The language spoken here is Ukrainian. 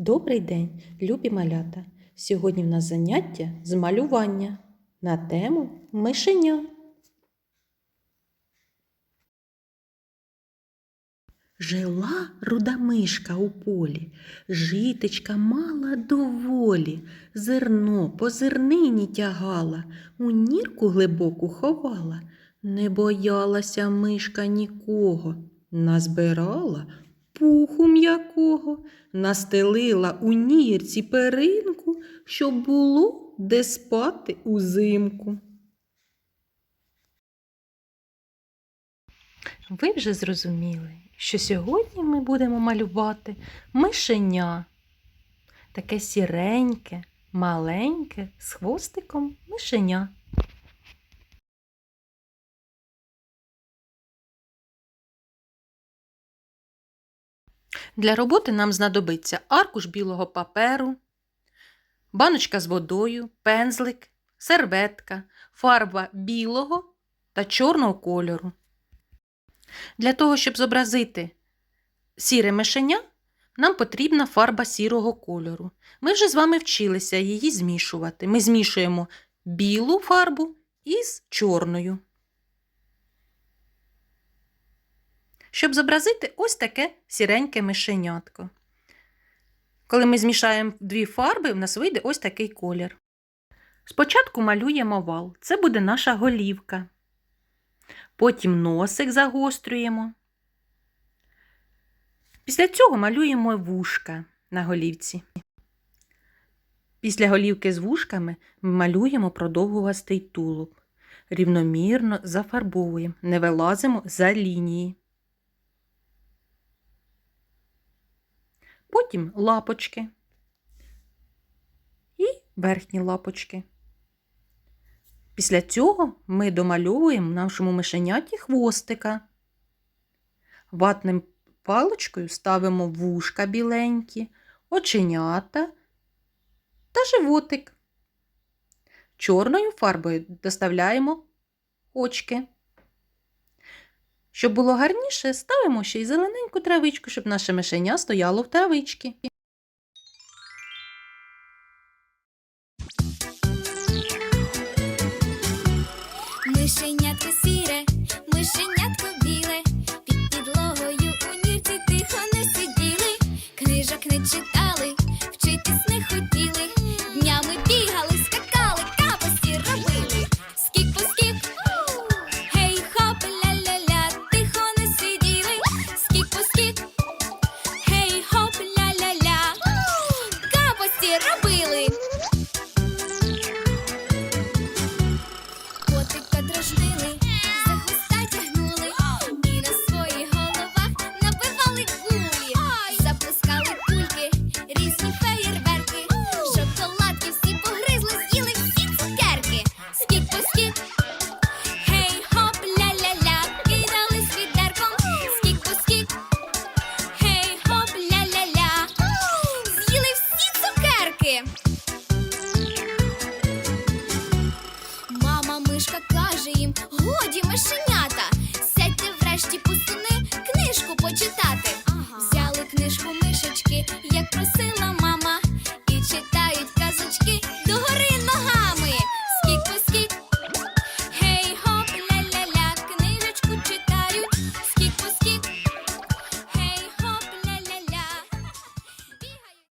Добрий день, любі малята! Сьогодні в нас заняття з малювання на тему мишеня. Жила руда мишка у полі, житечка мала доволі, зерно по зернині тягала, у нірку глибоку ховала. Не боялася мишка нікого, назбирала пуху м'якого, настелила у нірці перинку, щоб було де спати узимку. Ви вже зрозуміли, що сьогодні ми будемо малювати мишеня. Таке сіреньке, маленьке, з хвостиком мишеня. Для роботи нам знадобиться аркуш білого паперу, баночка з водою, пензлик, серветка, фарба білого та чорного кольору. Для того, щоб зобразити сіре мишеня, нам потрібна фарба сірого кольору. Ми вже з вами вчилися її змішувати. Ми змішуємо білу фарбу із чорною. Щоб зобразити ось таке сіреньке мишенятко. Коли ми змішаємо дві фарби, в нас вийде ось такий колір. Спочатку малюємо вал. Це буде наша голівка. Потім носик загострюємо. Після цього малюємо вушка на голівці. Після голівки з вушками ми малюємо продовгувастий тулуб. Рівномірно зафарбовуємо, не вилазимо за лінії. Потім лапочки і верхні лапочки. Після цього ми домальовуємо нашому мишеняті хвостика. Ватним паличкою ставимо вушка біленькі, оченята та животик. Чорною фарбою доставляємо очки. Щоб було гарніше, ставимо ще й зелененьку травичку, щоб наше мишеня стояло в травичці. Мишенятко сіре, мишенятко біле, під підлогою у нірці тихо не сиділи, книжок не читали, вчитись не хотіли, so fast.